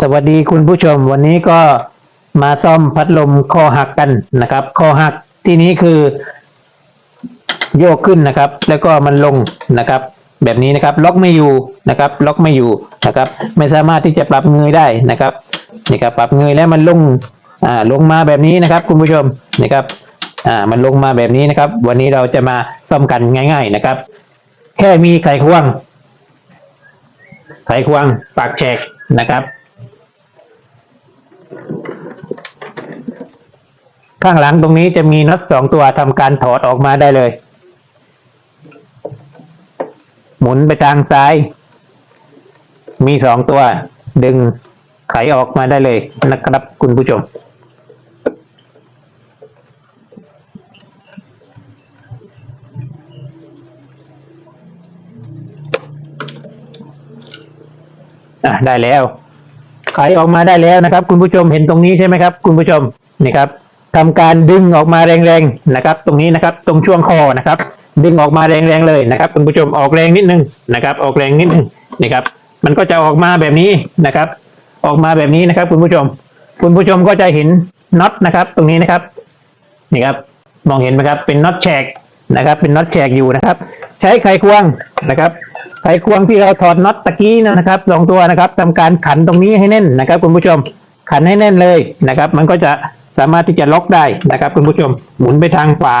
สวัสดีคุณผู้ชม วันนี้ก็มาซ่อมพัดลมคอหักกันนะครับคอหักที่นี้คือโยกขึ้นนะครับ แล้วก็มันลงนะครับ แบบนี้นะครับ ล็อกไม่อยู่นะครับ ล็อกไม่อยู่นะครับ ไม่สามารถที่จะปรับเงยได้นะครับนี่ครับปรับเงยแล้วมันลงอ่าลงมาแบบนี้นะครับ คุณผู้ชมนะครับอ่ามันลงมาแบบนี้นะครับ วันนี้เราจะมาซ่อมกันง่าย ๆนะครับ แค่มีไขควงไขควงปากแฉกนะครับ ข้างหลังตรงนี้จะมีน็อตสองตัวทำการถอดออกมาได้เลย หมุนไปทางซ้าย มีสองตัว ดึงไขออกมาได้เลยนะครับคุณผู้ชม อะได้แล้ว ไขออกมาได้แล้วนะครับ คุณผู้ชมเห็นตรงนี้ใช่ไหมครับ คุณผู้ชมนี่ครับ ทำการดึงออกมาแรงๆนะครับ ตรงนี้นะครับตรงช่วงคอนะครับ ดึงออกมาแรงๆเลยนะครับคุณผู้ชมออกแรงนิดนึงนะครับ ออกแรงนิดนึงนี่ครับ มันก็จะออกมาแบบนี้นะครับ ออกมาแบบนี้นะครับ คุณผู้ชม คุณผู้ชมก็จะเห็นน็อตนะครับ ตรงนี้นะครับนี่ครับมองเห็นไหมครับเป็นน็อตแฉกนะครับ เป็นน็อตแฉกอยู่นะครับ ใช้ไขควงนะครับไขควงที่เราถอดน็อตตะกี้นะครับสองตัวนะครับทำการขันตรงนี้ให้แน่นนะครับ คุณผู้ชมขันให้แน่นเลยนะครับ มันก็จะ สามารถที่จะล็อกได้นะครับคุณผู้ชมหมุนไปทางขวา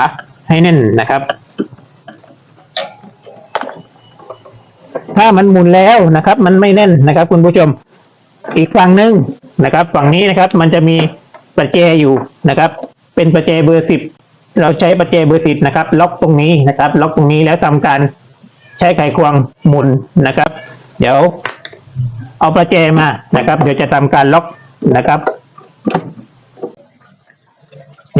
ให้แน่นนะครับ ถ้ามันหมุนแล้วนะครับ มันไม่แน่นนะครับ คุณผู้ชม อีกฝั่งหนึ่งนะครับ ฝั่งนี้นะครับ มันจะมีประแจอยู่นะครับ เป็นประแจเบอร์สิบเราใช้ประแจเบอร์สิบนะครับ ล็อกตรงนี้นะครับ ล็อกตรงนี้แล้วทำการใช้ไขควงหมุนนะครับ เดี๋ยวเอาประแจมานะครับ เดี๋ยวจะทำการล็อกนะครับ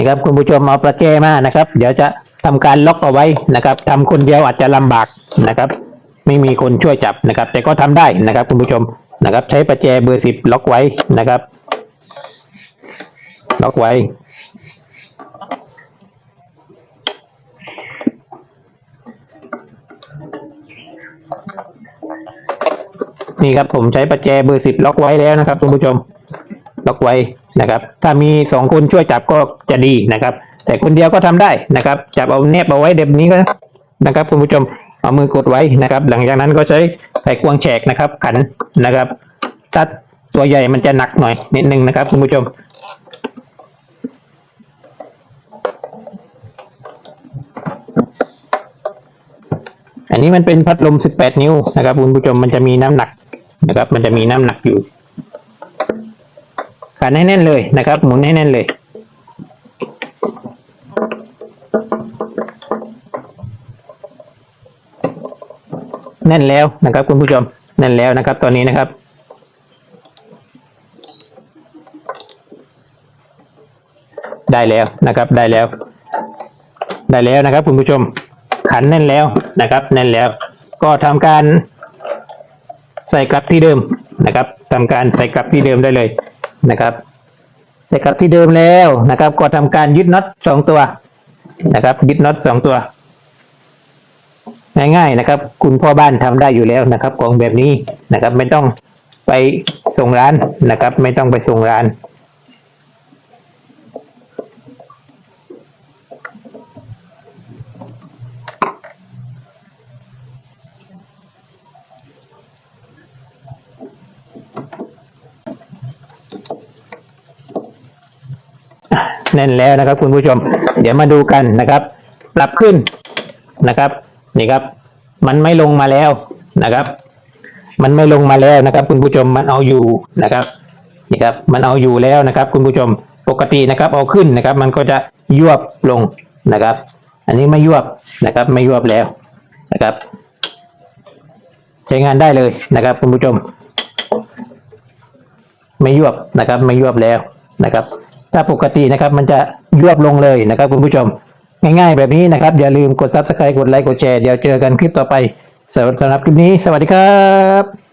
ครับ คุณผู้ชมเอาประแจมานะครับ เดี๋ยวจะทำการล็อกเอาไว้นะครับทำคนเดียวอาจจะลำบากนะครับ ไม่มีคนช่วยจับนะครับ แต่ก็ทำได้นะครับ คุณผู้ชมนะครับ ใช้ประแจเบอร์สิบล็อกไว้นะครับ ล็อกไว้นี่ครับผมใช้ประแจเบอร์สิบล็อกไว้แล้วนะครับคุณผู้ชม ล็อกไว้ นะครับ ถ้ามีสองคนช่วยจับก็จะดีนะครับ แต่คนเดียวก็ทำได้นะครับ จับเอาแนบเอาไว้แบบนี้ก็นะครับคุณผู้ชมเอามือกดไว้นะครับ หลังจากนั้นก็ใช้ไขควงแฉกนะครับ ขันนะครับถ้าตัวใหญ่มันจะหนักหน่อยนิดนึงนะครับคุณผู้ชมอันนี้มันเป็นพัดลม 18 นิ้วนะครับคุณผู้ชมมันจะมีน้ำหนักนะครับ มันจะมีน้ำหนักอยู่ ขันให้แน่นเลยนะครับ หมุนให้แน่นเลย แน่นแล้วนะครับ คุณผู้ชมแน่นแล้วนะครับ ตอนนี้นะครับได้แล้วนะครับได้แล้ว ได้แล้วนะครับ คุณผู้ชมขันแน่นแล้วนะครับ แน่นแล้ว ก็ทำการใส่กลับที่เดิมนะครับทำการใส่กลับที่เดิมได้เลย นะครับใส่กลับที่เดิมแล้วนะครับ ก็ทำการยึดน็อตสองตัวนะครับ ยึดน็อตสองตัว ง่ายๆนะครับ คุณพ่อบ้านทำได้อยู่แล้วนะครับ ของแบบนี้นะครับ ไม่ต้องไปส่งร้านนะครับ ไม่ต้องไปส่งร้าน แน่นแล้วนะครับ คุณผู้ชม เดี๋ยวมาดูกันนะครับ ปรับขึ้นนะครับ นี่ครับ มันไม่ลงมาแล้วนะครับ มันไม่ลงมาแล้วนะครับ คุณผู้ชมมันเอาอยู่นะครับนี่ครับ มันเอาอยู่แล้วนะครับ คุณผู้ชมปกตินะครับ เอาขึ้นนะครับ มันก็จะยวบลงนะครับ อันนี้ไม่ยวบนะครับ ไม่ยวบแล้วนะครับ ใช้งานได้เลยนะครับ คุณผู้ชม ไม่ยวบนะครับ ไม่ยวบแล้วนะครับ ถ้าปกตินะครับ มันจะยวบลงเลยนะครับ คุณผู้ชม ง่ายๆแบบนี้นะครับ อย่าลืมกด subscribe กดไลค์กดแชร์เดี๋ยวเจอกันคลิปต่อไปสำหรับคลิปนี้ สวัสดีครับ